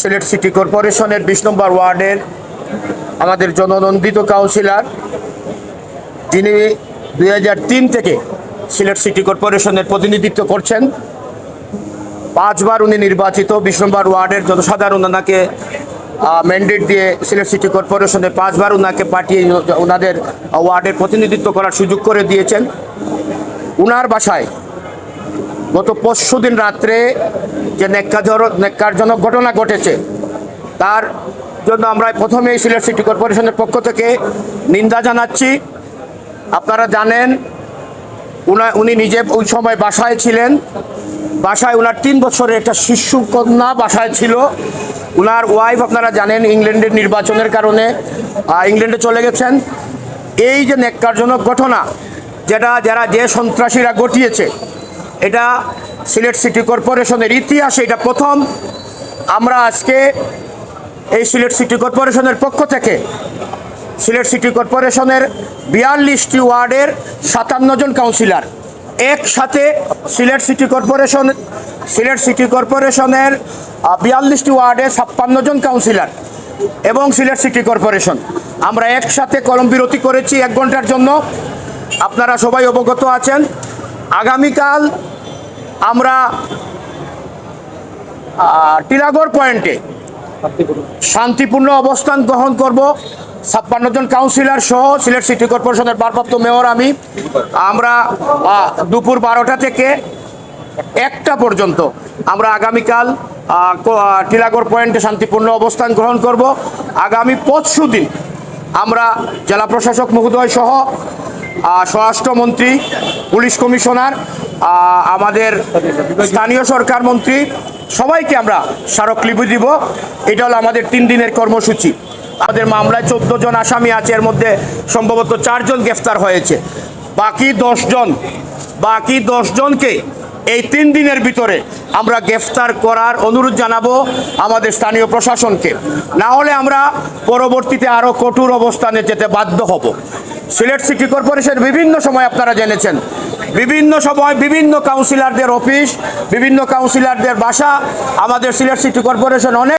Sylhet city কর্পোরেশনের বিশ নম্বর ওয়ার্ডের আমাদের জননন্দিত কাউন্সিলর, যিনি দু হাজার তিন থেকে সিলেট সিটি কর্পোরেশনের প্রতিনিধিত্ব করছেন। পাঁচবার উনি নির্বাচিত, বিশ নম্বর ওয়ার্ডের জনসাধারণ ওনাকে ম্যান্ডেট দিয়ে সিলেট সিটি কর্পোরেশনে পাঁচবার ওনাকে পাঠিয়ে ওনাদের ওয়ার্ডের প্রতিনিধিত্ব করার সুযোগ করে দিয়েছেন। উনার বাসায় গত পরশু দিন রাত্রে যে নেক্কাজর নেক্কারজনক ঘটনা ঘটেছে, তার জন্য আমরা প্রথমেই সিলেট সিটি কর্পোরেশনের পক্ষ থেকে নিন্দা জানাচ্ছি। আপনারা জানেন, উনা নিজে ওই সময় বাসায় ছিলেন। বাসায় ওনার তিন বছরের একটা শিশু কন্যা বাসায় ছিল। ওনার ওয়াইফ আপনারা জানেন ইংল্যান্ডের নির্বাচনের কারণে ইংল্যান্ডে চলে গেছেন। এই যে নেককারজনক ঘটনা, যেটা যারা যে সন্ত্রাসীরা ঘটিয়েছে এটা সিলেট সিটি কর্পোরেশনের ইতিহাসে, এটা প্রথম। আমরা আজকে এই সিলেট সিটি কর্পোরেশনের পক্ষ থেকে সিলেট সিটি কর্পোরেশনের বিয়াল্লিশটি ওয়ার্ডের সাতান্ন জন কাউন্সিলর একসাথে Sylhet city corporation, Sylhet city কর্পোরেশনের বিয়াল্লিশটি ওয়ার্ডে ছাপ্পান্ন জন কাউন্সিলর এবং সিলেট সিটি কর্পোরেশন। আমরা একসাথে কলম বিরতি করেছি এক ঘণ্টার জন্য। আপনারা সবাই অবগত আছেন। আগামীকাল আমরা টিলাগড় পয়েন্টে শান্তিপূর্ণ অবস্থান গ্রহণ করব। ছাপ্পান্ন জন কাউন্সিলর সহ সিলেট সিটি কর্পোরেশনের ভারপ্রাপ্ত মেয়র আমি। আমরা দুপুর বারোটা থেকে একটা পর্যন্ত আমরা আগামীকাল টিলাগড় পয়েন্টে শান্তিপূর্ণ অবস্থান গ্রহণ করব। আগামী পরশু দিন আমরা জেলা প্রশাসক মহোদয় সহ স্বরাষ্ট্রমন্ত্রী, পুলিশ কমিশনার আমাদের স্থানীয় সরকার মন্ত্রী, সবাইকে আমরা স্মারকলিপি দিব। এটা হলো আমাদের তিন দিনের কর্মসূচি। আমাদের মামলায় চোদ্দ জন আসামি আছে, এর মধ্যে সম্ভবত চারজন গ্রেফতার হয়েছে। বাকি জন, বাকি জনকে এই তিন দিনের ভিতরে আমরা গ্রেফতার করার অনুরোধ জানাব আমাদের স্থানীয় প্রশাসনকে। না হলে আমরা পরবর্তীতে আরও কঠোর অবস্থানে যেতে বাধ্য হব। সিলেট সিটি কর্পোরেশন বিভিন্ন সময় আপনারা জেনেছেন বিভিন্ন সময় বিভিন্ন কাউন্সিলরদের অফিস বিভিন্ন কাউন্সিলরদের বাসা আমাদের সিলেট সিটি কর্পোরেশন অনেক